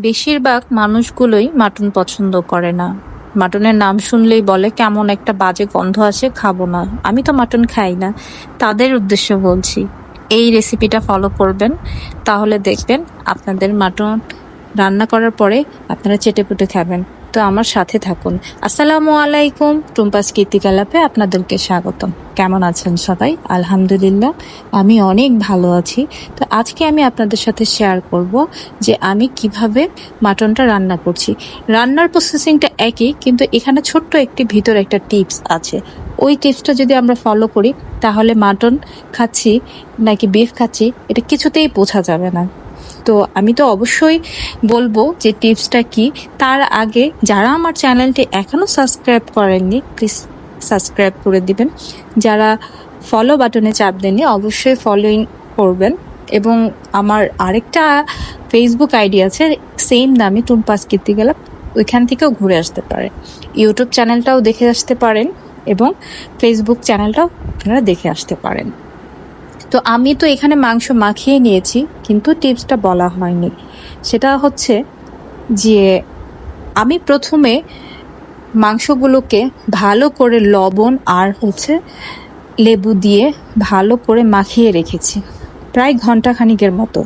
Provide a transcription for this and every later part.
বেশিরভাগ মানুষগুলোই মাটন পছন্দ করে না। মাটনের নাম শুনলেই বলে, কেমন একটা বাজে গন্ধ আছে খাব না। আমি তো মাটন খাই না। তাদের উদ্দেশ্য বলছি, এই রেসিপিটা ফলো করবেন, তাহলে দেখবেন আপনাদের মাটন রান্না করার পরে আপনারা চেটেপুটে খাবেন। তো আমার সাথে থাকুন। আসসালামু আলাইকুম, টুম্পাস কীর্তিকালাপে আপনাদেরকে স্বাগতম। কেমন আছেন সবাই? আলহামদুলিল্লাহ, আমি অনেক ভালো আছি। তো আজকে আমি আপনাদের সাথে শেয়ার করব যে আমি কীভাবে মাটনটা রান্না করছি। রান্নার প্রসেসিংটা একই, কিন্তু এখানে ছোট্ট একটি ভিতর একটা টিপস আছে। ওই টিপসটা যদি আমরা ফলো করি, তাহলে মাটন খাচ্ছি, নাকি বিফ খাচ্ছি, এটা কিছুতেই বোঝা যাবে না। তো আমি তো অবশ্যই বলব যে টিপসটা কি? তার আগে যারা আমার চ্যানেলটি এখনও সাবস্ক্রাইব করেননি, প্লিজ সাবস্ক্রাইব করে দিবেন। যারা ফলো বাটনে চাপ দেননি, অবশ্যই ফলোইং করবেন। এবং আমার আরেকটা ফেসবুক আইডি আছে সেম নামে টুম্পাস কীর্তিকলাপ, ওইখান থেকেও ঘুরে আসতে পারে। ইউটিউব চ্যানেলটাও দেখে আসতে পারেন এবং ফেসবুক চ্যানেলটাও আপনারা দেখে আসতে পারেন। তো আমি তো এখানে মাংস মাখিয়ে নিয়েছি, কিন্তু টিপসটা বলা হয়নি। সেটা হচ্ছে যে আমি প্রথমে মাংসগুলোকে ভালো করে লবণ আর হচ্ছে লেবু দিয়ে ভালো করে মাখিয়ে রেখেছি, প্রায় ঘণ্টা খানিকের মতো।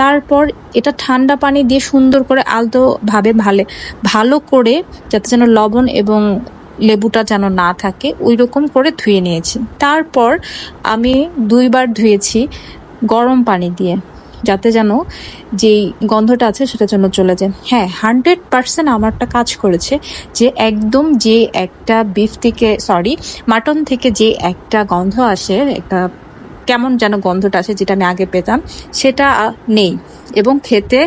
তারপর এটা ঠান্ডা পানি দিয়ে সুন্দর করে আলতোভাবে ভালো ভালো করে যাতে যেন লবণ এবং লেবুটা যেন না থাকে ওই রকম করে ধুয়ে নিয়েছি। তারপর আমি দুইবার ধুয়েছি গরম পানি দিয়ে, যাতে যেন যেই গন্ধটা আছে সেটা যেন চলে যায়। হ্যাঁ হান্ড্রেড পার্সেন্ট আমারটা কাজ করেছে যে একদম যে একটা বিফ থেকে সরি মাটন থেকে যে একটা গন্ধ আসে, একটা কেমন যেন গন্ধটা আসে যেটা আমি আগে পেতাম, সেটা নেই। এবং খেতে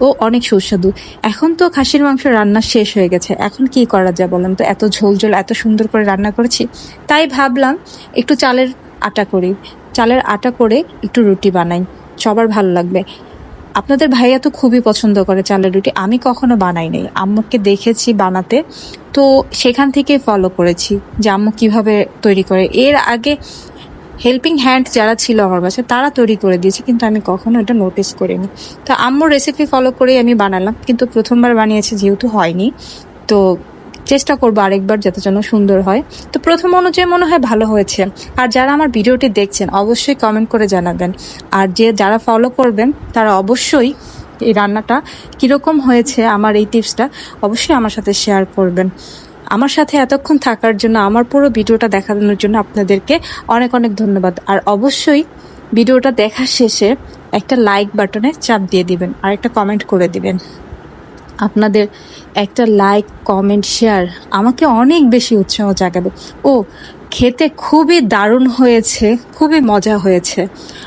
ও অনেক সুস্বাদু। এখন তো খাসির মাংস রান্না শেষ হয়ে গেছে। এখন কি করা যায় বলেন তো? এত ঝোল ঝোল, এত সুন্দর করে রান্না করেছি। তাই ভাবলাম একটু চালের আটা করি। চালের আটা করে একটু রুটি বানাই। সবার ভালো লাগবে। আপনাদের ভাইয়া তো খুবই পছন্দ করে চালের রুটি। আমি কখনো বানাই নাই। আম্মুকে দেখেছি বানাতে। তো সেখান থেকে ফলো করেছি যে আম্মু কীভাবে তৈরি করে। এর আগে হেল্পিং হ্যান্ড যারা ছিল আমার বাসায়, তারা তৈরি করে দিয়েছে, কিন্তু আমি কখনো এটা নোটিস করিনি। তো আম্মুর রেসিপি ফলো করেই আমি বানালাম, কিন্তু প্রথমবার বানিয়েছি, যেহেতু হয়নি, তো চেষ্টা করব আরেকবার যাতে যেন সুন্দর হয়। তো প্রথম অনুযায়ী মনে হয় ভালো হয়েছে। আর যারা আমার ভিডিওটি দেখছেন, অবশ্যই কমেন্ট করে জানাবেন। আর যে যারা ফলো করবেন, তারা অবশ্যই এই রান্নাটা কীরকম হয়েছে, আমার এই টিপসটা অবশ্যই আমার সাথে শেয়ার করবেন। আমার সাথে এতক্ষণ থাকার জন্য, আমার পুরো ভিডিওটা দেখানোর জন্য আপনাদেরকে অনেক অনেক ধন্যবাদ। আর অবশ্যই ভিডিওটা দেখার শেষে একটা লাইক বাটনে চাপ দিয়ে দিবেন আর একটা কমেন্ট করে দিবেন। আপনাদের একটা লাইক কমেন্ট শেয়ার আমাকে অনেক বেশি উৎসাহ জাগাবে। ও, খেতে খুবই দারুণ হয়েছে, খুবই মজা হয়েছে।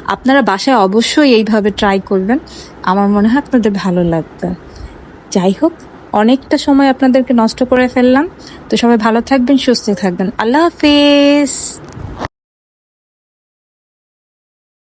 আপনারা বাসায় অবশ্যই এইভাবে ট্রাই করবেন। আমার মনে হয় আপনাদের ভালো লাগবে। যাই হোক অনেকটা সময় আপনাদেরকে নষ্ট করে ফেললাম। তো সবাই ভালো থাকবেন সুস্থ থাকবেন। আল্লাহ হাফেজ।